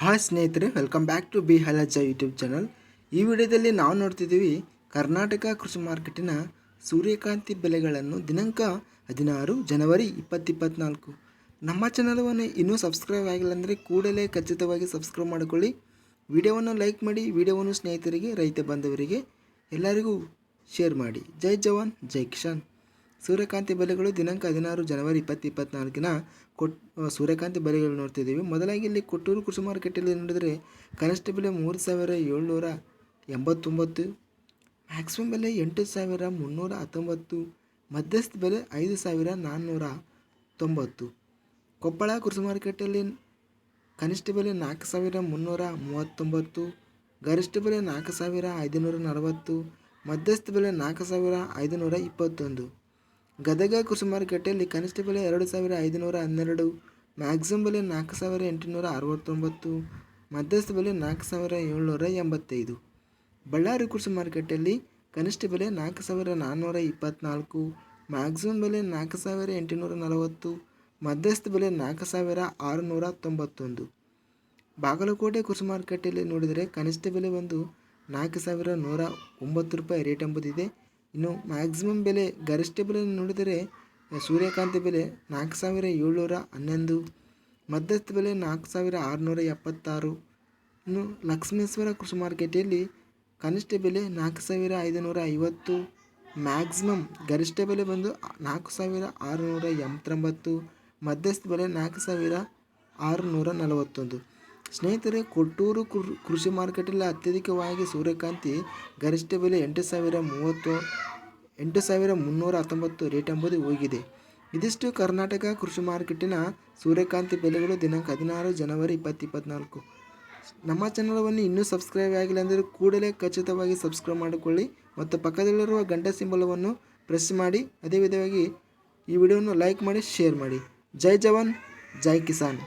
Hi ಸ್ನೇಹಿತರೆ welcome back to B ಹಲಜ YouTube channel ಈ ವಿಡಿಯೋದಲ್ಲಿ ನಾವು ನೋಡ್ತಿದ್ದೀವಿ ಕರ್ನಾಟಕ ಕೃಷಿ ಮಾರ್ಕೆಟಿನ ಸೂರ್ಯಕಾಂತಿ ಬೆಲೆಗಳನ್ನು ದಿನಾಂಕ ಹದಿನಾರು ಜನವರಿ ಇಪ್ಪತ್ತಿಪ್ಪತ್ನಾಲ್ಕು. ನಮ್ಮ ಚಾನಲವನ್ನು ಇನ್ನೂ ಸಬ್ಸ್ಕ್ರೈಬ್ ಆಗಿಲ್ಲ ಅಂದರೆ ಕೂಡಲೇ ಖಚಿತವಾಗಿ ಸಬ್ಸ್ಕ್ರೈಬ್ ಮಾಡಿಕೊಳ್ಳಿ. ವಿಡಿಯೋವನ್ನು ಲೈಕ್ ಮಾಡಿ, ವಿಡಿಯೋವನ್ನು ಸ್ನೇಹಿತರಿಗೆ, ರೈತ ಬಾಂಧವರಿಗೆ ಎಲ್ಲರಿಗೂ ಶೇರ್ ಮಾಡಿ. ಜೈ ಜವಾನ್, ಜೈ ಕಿಶಾನ್ ಸೂರ್ಯಕಾಂತಿ ಬೆಲೆಗಳು ದಿನಾಂಕ ಹದಿನಾರು ಜನವರಿ ಇಪ್ಪತ್ತು ಇಪ್ಪತ್ನಾಲ್ಕಿನ ಕೊಟ್ ಸೂರ್ಯಕಾಂತಿ ಬೆಲೆಗಳು ನೋಡ್ತಿದ್ದೀವಿ. ಮೊದಲಾಗಿ ಇಲ್ಲಿ ಕೊಟ್ಟೂರು ಕೃಷಿ ಮಾರ್ಕೆಟಲ್ಲಿ ನೋಡಿದರೆ ಕನಿಷ್ಠ ಬೆಲೆ ಮೂರು ಸಾವಿರ ಏಳ್ನೂರ ಎಂಬತ್ತೊಂಬತ್ತು ಮ್ಯಾಕ್ಸಿಮಮ್ ಬೆಲೆ ಎಂಟು ಸಾವಿರ ಮುನ್ನೂರ ಹತ್ತೊಂಬತ್ತು, ಮಧ್ಯಸ್ಥ ಬೆಲೆ ಐದು ಸಾವಿರ ನಾನ್ನೂರ ತೊಂಬತ್ತು. ಕೊಪ್ಪಳ ಕೃಷಿ ಮಾರುಕಟ್ಟೆಯಲ್ಲಿ ಕನಿಷ್ಠ ಬೆಲೆ ನಾಲ್ಕು ಸಾವಿರ ಮುನ್ನೂರ ಮೂವತ್ತೊಂಬತ್ತು, ಗರಿಷ್ಠ ಬೆಲೆ ನಾಲ್ಕು ಸಾವಿರ ಐದುನೂರ ನಲವತ್ತು, ಮಧ್ಯಸ್ಥ ಬೆಲೆ ನಾಲ್ಕು ಸಾವಿರ ಐದುನೂರ ಇಪ್ಪತ್ತೊಂದು. ಗದಗ ಕೃಷಿ ಮಾರುಕಟ್ಟೆಯಲ್ಲಿ ಕನಿಷ್ಠ ಬೆಲೆ ಎರಡು ಸಾವಿರ ಐದುನೂರ ಹನ್ನೆರಡು, ಮ್ಯಾಕ್ಸಿಮಮ್ ಬೆಲೆ ನಾಲ್ಕು ಸಾವಿರ ಎಂಟುನೂರ ಅರವತ್ತೊಂಬತ್ತು, ಮಧ್ಯಸ್ಥ ಬೆಲೆ ನಾಲ್ಕು ಸಾವಿರ ಏಳ್ನೂರ ಎಂಬತ್ತೈದು. ಬಳ್ಳಾರಿ ಕೃಷಿ ಮಾರುಕಟ್ಟೆಯಲ್ಲಿ ಕನಿಷ್ಠ ಬೆಲೆ ನಾಲ್ಕು ಸಾವಿರ ನಾನ್ನೂರ ಇಪ್ಪತ್ತ್ನಾಲ್ಕು ಮ್ಯಾಕ್ಸಿಮಮ್ ಬೆಲೆ ನಾಲ್ಕು ಸಾವಿರ ಎಂಟುನೂರ ನಲವತ್ತು, ಮಧ್ಯಸ್ಥ ಬೆಲೆ ನಾಲ್ಕು ಸಾವಿರ ಆರುನೂರ ತೊಂಬತ್ತೊಂದು. ಬಾಗಲಕೋಟೆ ಕೃಷಿ ಮಾರುಕಟ್ಟೆಯಲ್ಲಿ ನೋಡಿದರೆ ಕನಿಷ್ಠ ಬೆಲೆ ಒಂದು ನಾಲ್ಕು ಸಾವಿರ ನೂರ ಒಂಬತ್ತು ರೂಪಾಯಿ ರೇಟ್ ಎಂಬುದಿದೆ. ಇನ್ನು ಮ್ಯಾಕ್ಸಿಮಮ್ ಬೆಲೆ ಗರಿಷ್ಠ ಬೆಲೆ ನೋಡಿದರೆ, ಸೂರ್ಯಕಾಂತಿ ಬೆಲೆ ನಾಲ್ಕು ಸಾವಿರ ಏಳ್ನೂರ ಹನ್ನೊಂದು, ಮಧ್ಯಸ್ಥ ಬೆಲೆ ನಾಲ್ಕು ಸಾವಿರ ಆರುನೂರ ಎಪ್ಪತ್ತಾರು. ಇನ್ನು ಲಕ್ಷ್ಮೇಶ್ವರ ಕೃಷಿ ಮಾರ್ಕೆಟಲ್ಲಿ ಕನಿಷ್ಠ ಬೆಲೆ ನಾಲ್ಕು ಸಾವಿರ ಐದುನೂರ ಐವತ್ತು ಮ್ಯಾಕ್ಸಿಮಮ್ ಗರಿಷ್ಠ ಬೆಲೆ ಬಂದು ನಾಲ್ಕು ಸಾವಿರ ಆರುನೂರ ಎಂಬತ್ತೊಂಬತ್ತು, ಮಧ್ಯಸ್ಥ ಬೆಲೆ ನಾಲ್ಕು ಸಾವಿರ ಆರುನೂರ ನಲವತ್ತೊಂದು. ಸ್ನೇಹಿತರೆ, ಕೊಟ್ಟೂರು ಕೃಷಿ ಮಾರ್ಕೆಟಲ್ಲಿ ಅತ್ಯಧಿಕವಾಗಿ ಸೂರ್ಯಕಾಂತಿ ಗರಿಷ್ಠ ಬೆಲೆ ಎಂಟು ಸಾವಿರ ಮೂವತ್ತು, ಎಂಟು ಸಾವಿರ ಮುನ್ನೂರ ಹತ್ತೊಂಬತ್ತು ರೇಟ್ ಎಂಬುದು ಹೋಗಿದೆ. ಇದಿಷ್ಟು ಕರ್ನಾಟಕ ಕೃಷಿ ಮಾರುಕಟ್ಟಿನ ಸೂರ್ಯಕಾಂತಿ ಬೆಲೆಗಳು ದಿನಾಂಕ ಹದಿನಾರು ಜನವರಿ ಇಪ್ಪತ್ತು ಇಪ್ಪತ್ತ್ನಾಲ್ಕು ನಮ್ಮ ಚಾನಲವನ್ನು ಇನ್ನೂ ಸಬ್ಸ್ಕ್ರೈಬ್ ಆಗಿಲ್ಲ ಅಂದರೆ ಕೂಡಲೇ ಖಚಿತವಾಗಿ ಸಬ್ಸ್ಕ್ರೈಬ್ ಮಾಡಿಕೊಳ್ಳಿ ಮತ್ತು ಪಕ್ಕದಲ್ಲಿರುವ ಗಂಟೆ ಸಿಂಬಲವನ್ನು ಪ್ರೆಸ್ ಮಾಡಿ, ಅದೇ ವಿಧವಾಗಿ ಈ ವಿಡಿಯೋವನ್ನು ಲೈಕ್ ಮಾಡಿ, ಶೇರ್ ಮಾಡಿ. ಜೈ ಜವಾನ್, ಜೈ ಕಿಸಾನ್.